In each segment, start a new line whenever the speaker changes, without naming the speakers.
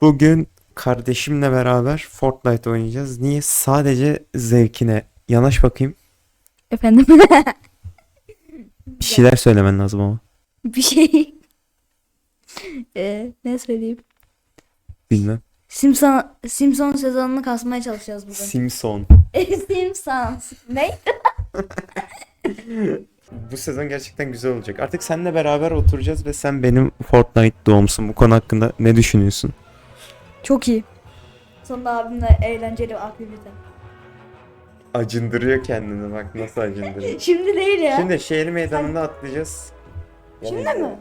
Bugün kardeşimle beraber Fortnite oynayacağız. Niye? Sadece zevkine. Yanaş bakayım.
Efendim?
Bir şeyler söylemen lazım ama.
bir şey. Ee, ne söyleyeyim?
Bilmem.
Simpson, Simpson sezonunu kasmaya çalışacağız bugün.
Simpson.
Simpsons. Ne?
Bu sezon gerçekten güzel olacak. Artık seninle beraber oturacağız ve sen benim Fortnite doğumsun. Bu konu hakkında ne düşünüyorsun?
Çok iyi. Sonunda abimle eğlenceli bir aktivite.
Acındırıyor kendini bak nasıl acındırıyor.
Şimdi değil ya.
Şimdi şehir meydanında atlayacağız.
Şimdi mi?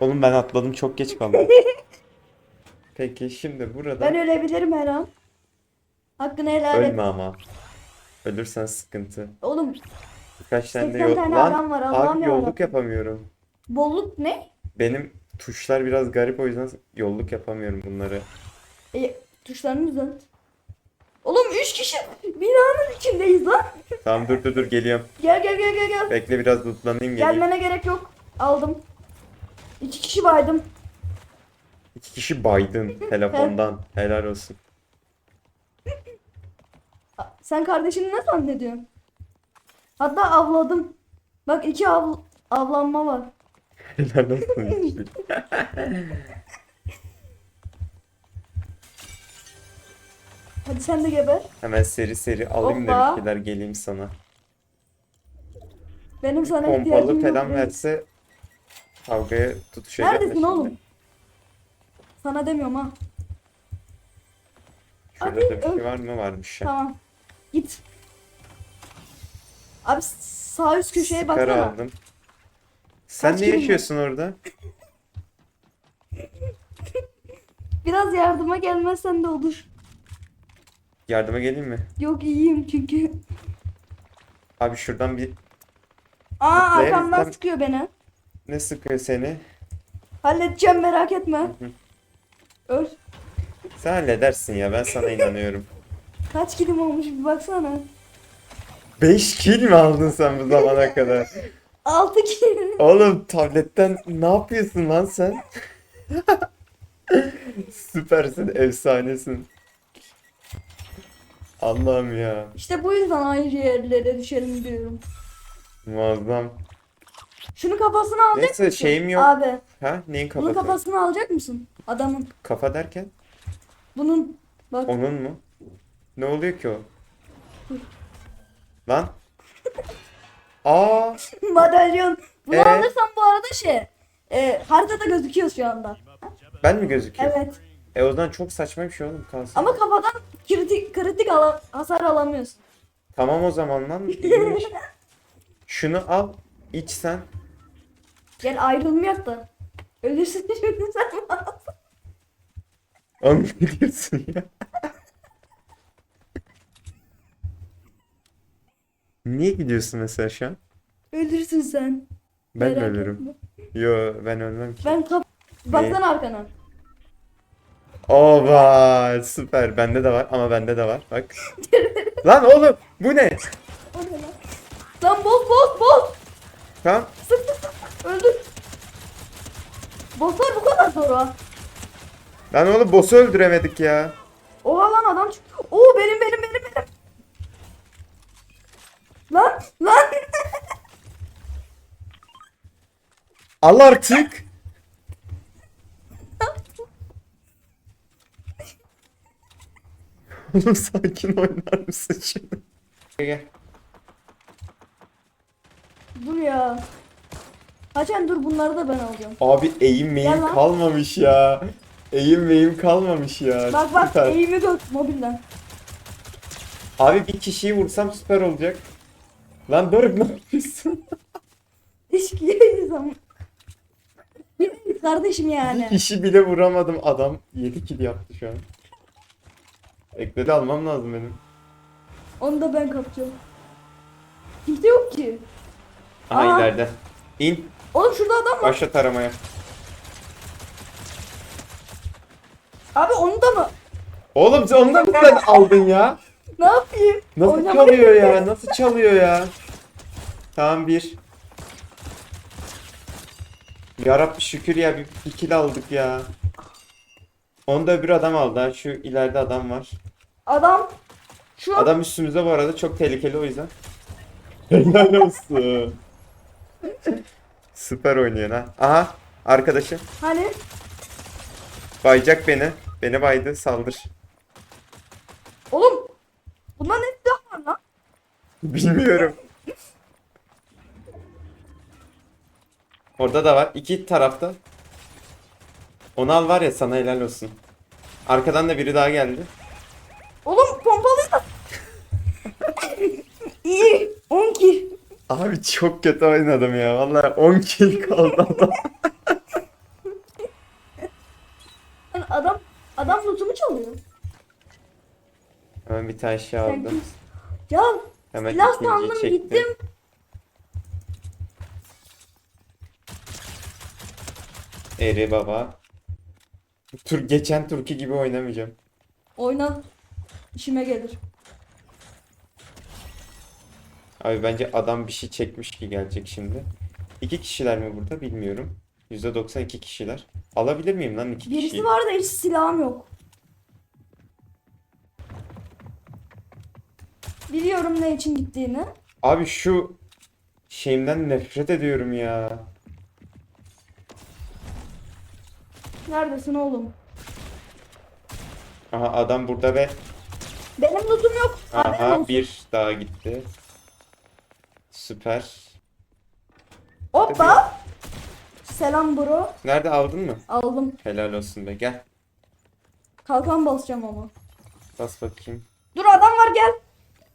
Oğlum ben atladım çok geç kaldım. Peki şimdi burada
Ben ölebilirim her an. Hakkını helal et.
ölme ama. Ölürsen sıkıntı.
Oğlum
Birkaç tane de
80
yol...
tane
Lan
adam var, Allah'ım
abi
yarabbim.
yolluk yapamıyorum.
bolluk ne?
Benim tuşlar biraz garip o yüzden yolluk yapamıyorum bunları.
E, tuşlarını düzelt. Oğlum 3 kişi binanın içindeyiz lan.
Tamam dur dur dur geliyorum.
Gel gel gel gel gel.
Bekle biraz lootlanayım geleyim.
Gelmene gerek yok. Aldım. İki kişi baydım.
İki kişi baydın telefondan. Helal olsun.
Sen kardeşini ne zannediyorsun? Hatta avladım. Bak iki av, avlanma var.
Helal olsun. işte.
Hadi sen de geber.
Hemen seri seri alayım da
Hoppa.
bir şeyler geleyim sana.
Benim sana
Pompalı
ihtiyacım yok.
falan
reis.
verse kavgaya tutuşacak
Neredesin oğlum? Sana demiyorum ha.
Şurada
Abi,
da bir şey var mı? Varmış ya.
Tamam. Git. Abi sağ üst köşeye
Sigara
baksana.
aldım. Sen
Kaç
ne
var?
yaşıyorsun orada?
Biraz yardıma gelmezsen de olur.
Yardıma geleyim mi?
Yok iyiyim çünkü.
Abi şuradan bir
Aa
Zıplayayım,
arkamdan
tamam.
sıkıyor beni.
ne sıkıyor seni?
Halledeceğim merak etme. Öl.
Sen halledersin ya ben sana inanıyorum.
Kaç kilim olmuş bir baksana.
5 kill mi aldın sen bu zamana kadar?
6 kilim.
Oğlum tabletten ne yapıyorsun lan sen? Süpersin, efsanesin. Allah'ım ya.
İşte bu yüzden ayrı yerlere düşelim diyorum.
Muazzam.
Şunu kafasına alacak
Neyse
mısın?
şeyim yok.
Abi
Ha? Neyin
bunun
kafası?
kafasını alacak mısın? Adamın.
Kafa derken?
Bunun. Bak
Onun mu? Ne oluyor ki o? Lan? Aa,
madalyon. Bunu
Ee?
alırsan bu arada şey. E, haritada gözüküyor şu anda.
ben mi gözüküyorum?
Evet.
E o zaman çok saçma bir şey oğlum kalsın.
Ama kafadan kritik kritik ala- hasar alamıyorsun.
Tamam o zaman lan. iyiymiş. Şunu al, iç sen.
Gel ayrılmayak da. Ölürsün şimdi sen bana.
Oğlum ne diyorsun ya? Niye gidiyorsun mesela şu an?
Ölürsün sen.
Ben mi
Merak
ölürüm?
etme.
Yo ben ölmem ki.
Ben kap... Baksana arkana.
Oba süper bende de var ama bende de var bak. Lan oğlum bu ne?
O ne lan? Lan boz boz boz.
Tamam
Sık sık sık. Öldür. Bosslar bu kadar zor ha.
lan oğlum boss'u öldüremedik ya.
Oha lan adam çıktı. Oo benim benim benim. Lan lan.
Al artık. Oğlum sakin oynar mısın şimdi? Gel.
dur ya. Haçan dur bunları da ben alacağım.
Abi eğim
Gel
meyim
lan.
kalmamış ya. Eğim meyim kalmamış ya.
Bak bak
Süper.
eğimi gör mobilden.
Abi bir kişiyi vursam süper olacak. Lan Doruk ne yapıyorsun?
İşkiyiz ama. Kardeşim
Bir
yani.
kişi bile vuramadım adam 7 kill yaptı şu an. Ekledi almam lazım benim.
Onu da ben kapacağım. Kimse yok ki.
Aha
Aa.
ileride. İn.
Oğlum şurada adam var.
Başla taramaya.
Abi onu da mı?
Oğlum sen onu da mı sen aldın ya?
Ne yapayım?
Nasıl
Oynamayı-
çalıyor ya? Nasıl çalıyor ya? Tamam bir. Yarabbi şükür ya bir, bir kill aldık ya. Onu da öbür adam aldı. ha. Şu ileride adam var.
Adam şu
Adam üstümüzde bu arada çok tehlikeli o yüzden. Helal olsun. Süper oynuyor ha. Aha arkadaşım.
hani
Bayacak beni. Beni baydı saldır.
oğlum bunda ne silah var lan?
Bilmiyorum. Orada da var. İki tarafta. Onu al var ya sana helal olsun. Arkadan da biri daha geldi.
Oğlum pompalıyla. İyi 10 kill.
Abi çok kötü oynadım ya. Vallahi 10 kill kaldı adam.
Lan Adam adam lootumu çalıyor.
Hemen bir tane şey
Sen
aldım.
kimsin? Ya
Hemen
silah
ikinciyi çektim.
gittim.
Eri baba. Tur geçen turki gibi oynamayacağım.
Oyna. İşime gelir.
Abi bence adam bir şey çekmiş ki gelecek şimdi. İki kişiler mi burada bilmiyorum. %92 kişiler. Alabilir miyim lan iki
Birisi
kişiyi?
var da hiç silahım yok. Biliyorum ne için gittiğini.
Abi şu şeyimden nefret ediyorum ya.
Neredesin oğlum?
Aha adam burada ve
Benim lootum yok. Haberin
aha
olsun.
bir daha gitti. Süper.
Hoppa. Selam bro.
Nerede aldın mı?
Aldım.
Helal olsun be gel.
Kalkan basacağım ama.
Bas bakayım.
Dur adam var gel.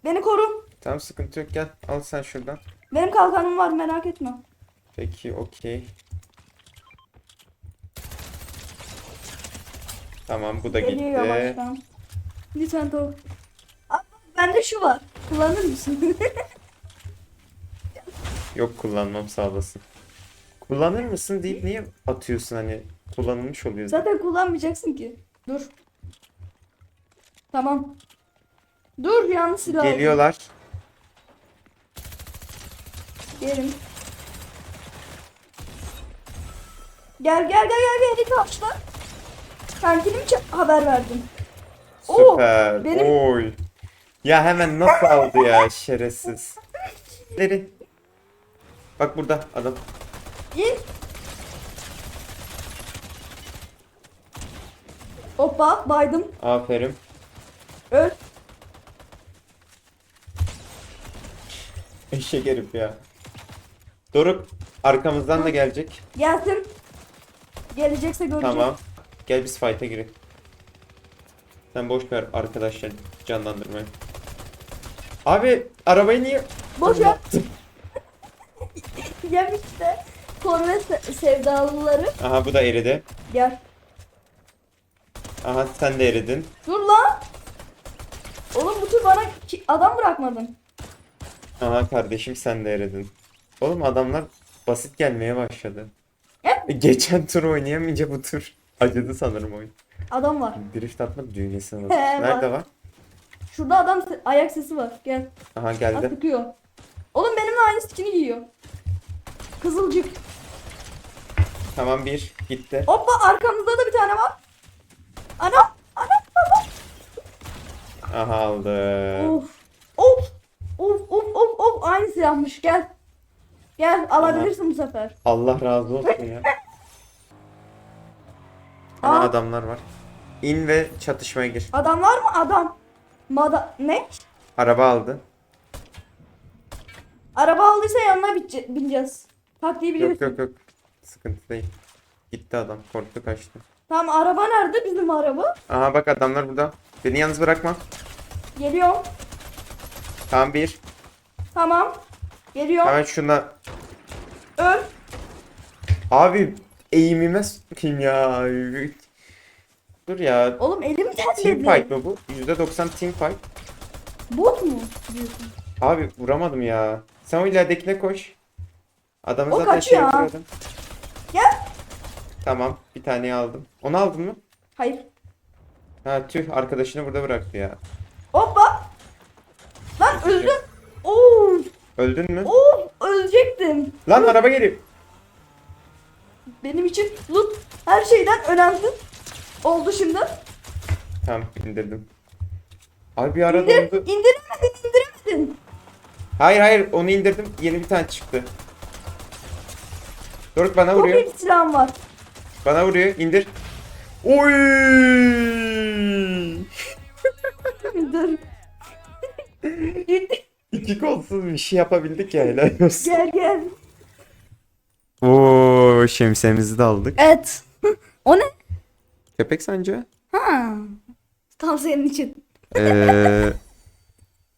Beni koru.
Tamam sıkıntı yok gel. Al sen şuradan.
Benim kalkanım var merak etme.
Peki okey. Tamam bu da
Geliyor
gitti.
yavaştan. Lütfen tavuk. Abi bende şu var. Kullanır mısın?
Yok kullanmam sağ olasın. Kullanır mısın deyip niye atıyorsun hani kullanılmış oluyor.
Zaten kullanmayacaksın ki. Dur. Tamam. Dur yanlış silah.
Geliyorlar.
Gelin. Gel gel gel gel gel karşıla. Kankini mi ça- haber verdim? Oo,
Süper.
benim-
Oy. Ya hemen nasıl aldı ya şerefsiz. Leri. Bak burada adam.
İn. Hoppa baydım.
Aferin.
Öl.
Eşek herif ya. Doruk arkamızdan da gelecek.
Gelsin. Gelecekse görecek.
Tamam. Gel biz fight'a girelim. Sen boş ver arkadaşlar canlandırmayı. Abi arabayı niye
Boş ver. Yem işte. Korvet se- sevdalıları.
Aha bu da eridi.
Gel.
Aha sen de eridin.
Dur lan. Oğlum bu tur bana ki- adam bırakmadın.
Aha kardeşim sen de eridin. Oğlum adamlar basit gelmeye başladı.
Hep.
Geçen tur oynayamayınca bu tur acıdı sanırım oyun.
Adam var.
Drift atma düğmesi var.
He,
Nerede
var.
var?
Şurada adam se- ayak sesi var. Gel.
Aha
Bak
geldi.
sıkıyor. Oğlum benimle aynı skin'i giyiyor. Kızılcık.
Tamam bir gitti.
Hoppa arkamızda da bir tane var. Ana. Ana. Ana.
Aha aldı.
Of. Of. Of of of of. Aynı silahmış. Gel. Gel alabilirsin bu sefer.
Allah razı olsun ya. Ana
Aa.
adamlar var. İn ve çatışmaya gir.
Adam var mı? Adam. Mada ne?
Araba aldı.
Araba aldıysa yanına bince- bineceğiz. Taktiği biliyorsun.
Yok yok yok. Sıkıntı değil. Gitti adam. Korktu kaçtı.
Tamam araba nerede? Bizim araba.
Aha bak adamlar burada. Beni yalnız bırakma.
Geliyorum.
Tamam bir.
Tamam. Geliyorum.
Hemen şuna.
Öl.
Abi eğimime sokayım ya. Dur ya.
Oğlum elim
Team
terledi.
fight mı bu? %90 team fight.
Bot mu diyorsun?
Abi vuramadım ya. Sen o ileridekine koş. Adamı
O
zaten şey
ha.
vuruyordum.
Gel.
Tamam bir taneyi aldım. Onu aldın mı?
Hayır.
Ha tüh arkadaşını burada bıraktı ya.
Hoppa. Öldüm. Oo.
Öldün mü?
Oo ölecektim.
Lan araba geliyor.
Benim için loot her şeyden önemli. Oldu şimdi.
Tamam indirdim. Abi bir ara
İndir,
dondu.
indiremedin indiremedin.
Hayır hayır onu indirdim. Yeni bir tane çıktı. Doruk bana
Çok
vuruyor.
iyi bir silahım var.
Bana vuruyor. İndir. Oy!
Dur.
İki kolsuz bir şey yapabildik ya helal olsun.
Gel gel.
Oo şemsiyemizi de aldık.
Evet. o ne?
Köpek sancı.
Ha. Tam senin için.
Ee,